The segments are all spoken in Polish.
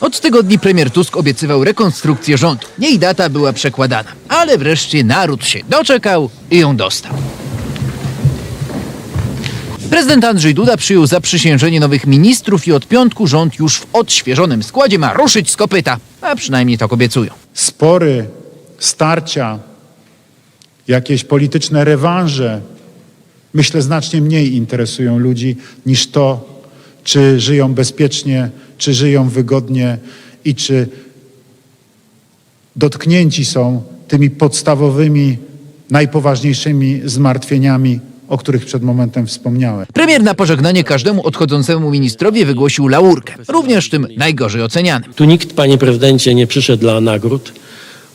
Od tygodni premier Tusk obiecywał rekonstrukcję rządu. Jej data była przekładana, ale wreszcie naród się doczekał i ją dostał. Prezydent Andrzej Duda przyjął zaprzysiężenie nowych ministrów i od piątku rząd już w odświeżonym składzie ma ruszyć z kopyta, a przynajmniej tak obiecują. spory, starcia, jakieś polityczne rewanże, myślę, znacznie mniej interesują ludzi niż to, czy żyją bezpiecznie, czy żyją wygodnie i czy dotknięci są tymi podstawowymi, najpoważniejszymi zmartwieniami, o których przed momentem wspomniałem. Premier na pożegnanie każdemu odchodzącemu ministrowi wygłosił laurkę, również tym najgorzej ocenianym. Tu nikt, panie prezydencie, nie przyszedł dla nagród.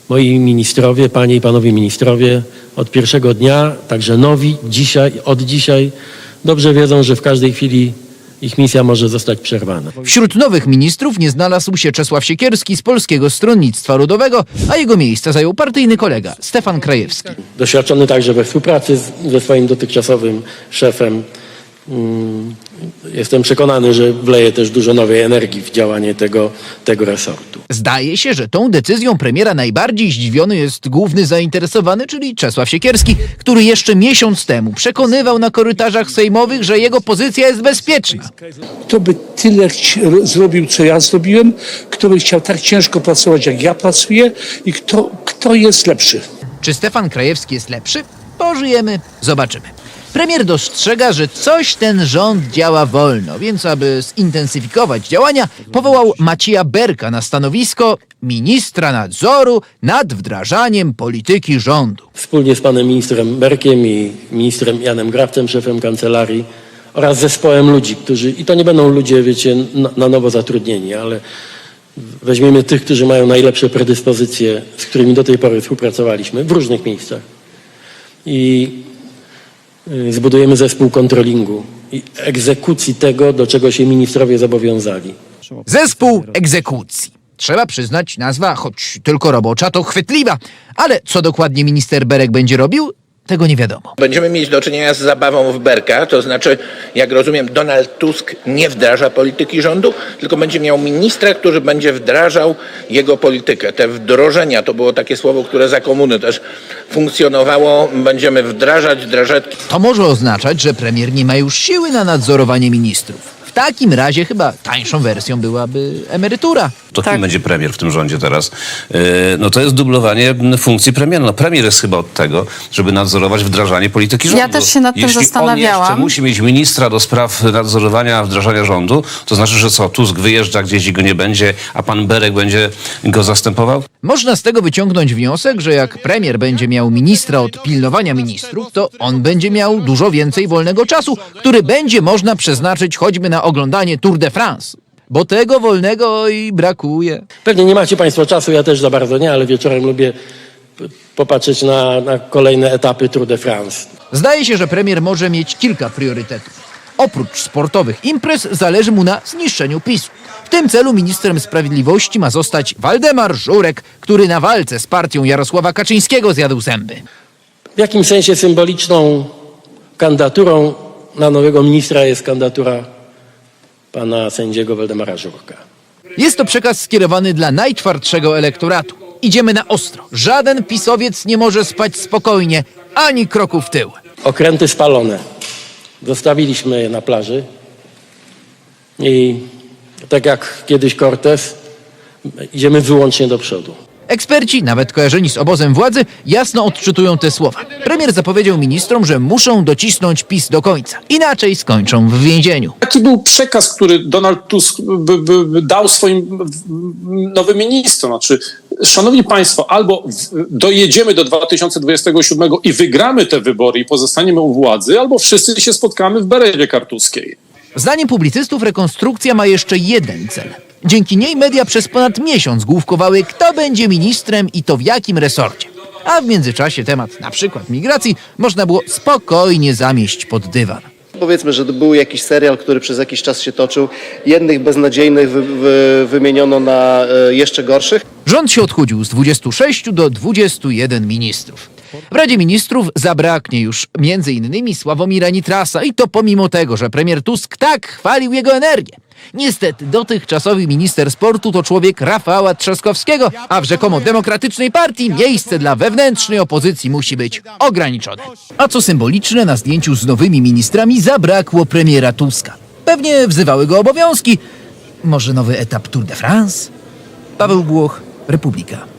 Moi ministrowie, panie i panowie ministrowie, od pierwszego dnia, także nowi, dzisiaj, od dzisiaj, dobrze wiedzą, że w każdej chwili ich misja może zostać przerwana. Wśród nowych ministrów nie znalazł się Czesław Siekierski z Polskiego Stronnictwa Ludowego, a jego miejsce zajął partyjny kolega Stefan Krajewski. Doświadczony także we współpracy z, ze swoim dotychczasowym szefem. Mm, Jestem przekonany, że wleje też dużo nowej energii w działanie tego, tego resortu. Zdaje się, że tą decyzją premiera najbardziej zdziwiony jest główny zainteresowany, czyli Czesław Siekierski, który jeszcze miesiąc temu przekonywał na korytarzach sejmowych, że jego pozycja jest bezpieczna. kto by tyle chci- ro- zrobił, co ja zrobiłem, kto by chciał tak ciężko pracować, jak ja pracuję i kto, kto jest lepszy. Czy Stefan Krajewski jest lepszy? Pożyjemy, zobaczymy. Premier dostrzega, że coś ten rząd działa wolno, więc aby zintensyfikować działania, powołał Macieja Berka na stanowisko ministra nadzoru nad wdrażaniem polityki rządu. Wspólnie z panem ministrem Berkiem i ministrem Janem Graftem, szefem kancelarii oraz zespołem ludzi, którzy, i to nie będą ludzie, wiecie, na, na nowo zatrudnieni, ale weźmiemy tych, którzy mają najlepsze predyspozycje, z którymi do tej pory współpracowaliśmy w różnych miejscach. I zbudujemy zespół kontrolingu i egzekucji tego, do czego się ministrowie zobowiązali. Zespół egzekucji. Trzeba przyznać, nazwa, choć tylko robocza, to chwytliwa. Ale co dokładnie minister Berek będzie robił, tego nie wiadomo. Będziemy mieć do czynienia z zabawą w berka, to znaczy, jak rozumiem, Donald Tusk nie wdraża polityki rządu, tylko będzie miał ministra, który będzie wdrażał jego politykę. Te wdrożenia to było takie słowo, które za komuny też funkcjonowało. Będziemy wdrażać, wdrażać. To może oznaczać, że premier nie ma już siły na nadzorowanie ministrów. W takim razie chyba tańszą wersją byłaby emerytura. To kim będzie premier w tym rządzie teraz? Yy, No to jest dublowanie funkcji premiera. No premier jest chyba od tego, żeby nadzorować wdrażanie polityki rządu. Ja też się nad tym Jeśli on zastanawiałam. jeszcze musi mieć ministra do spraw nadzorowania wdrażania rządu, to znaczy, że co, Tusk wyjeżdża gdzieś i go nie będzie, a pan Berek będzie go zastępował? Można z tego wyciągnąć wniosek, że jak premier będzie miał ministra od pilnowania ministrów, to on będzie miał dużo więcej wolnego czasu, który będzie można przeznaczyć choćby na oglądanie Tour de France. Bo tego wolnego i brakuje. Pewnie nie macie Państwo czasu, ja też za bardzo nie, ale wieczorem lubię popatrzeć na, na kolejne etapy Tour de France. Zdaje się, że premier może mieć kilka priorytetów. Oprócz sportowych imprez zależy mu na zniszczeniu PiSu. W tym celu ministrem sprawiedliwości ma zostać Waldemar Żurek, który na walce z partią Jarosława Kaczyńskiego zjadł zęby. W jakimś sensie symboliczną kandydaturą na nowego ministra jest kandydatura pana sędziego Waldemara Żurka. Jest to przekaz skierowany dla najtwardszego elektoratu. Idziemy na ostro. Żaden pisowiec nie może spać spokojnie, ani kroku w tył. Okręty spalone. Zostawiliśmy je na plaży i tak jak kiedyś Cortez, idziemy wyłącznie do przodu. Eksperci, nawet kojarzeni z obozem władzy, jasno odczytują te słowa. Premier zapowiedział ministrom, że muszą docisnąć PiS do końca. Inaczej skończą w więzieniu. Jaki był przekaz, który Donald Tusk by, by, by dał swoim nowym ministrom? Znaczy, szanowni państwo, albo dojedziemy do 2027 i wygramy te wybory i pozostaniemy u władzy, albo wszyscy się spotkamy w Berewie Kartuskiej. Zdaniem publicystów rekonstrukcja ma jeszcze jeden cel. Dzięki niej media przez ponad miesiąc główkowały, kto będzie ministrem i to w jakim resorcie. A w międzyczasie temat na przykład migracji można było spokojnie zamieść pod dywan. Powiedzmy, że to był jakiś serial, który przez jakiś czas się toczył. Jednych beznadziejnych wy, wy, wymieniono na e, jeszcze gorszych. Rząd się odchudził z 26 do 21 ministrów. W Radzie Ministrów zabraknie już między innymi Sławomira Nitrasa i to pomimo tego, że premier Tusk tak chwalił jego energię. Niestety, dotychczasowy minister sportu to człowiek Rafała Trzaskowskiego, a w rzekomo demokratycznej partii miejsce dla wewnętrznej opozycji musi być ograniczone. A co symboliczne, na zdjęciu z nowymi ministrami zabrakło premiera Tuska. Pewnie wzywały go obowiązki. Może nowy etap Tour de France? Paweł Głoch, Republika.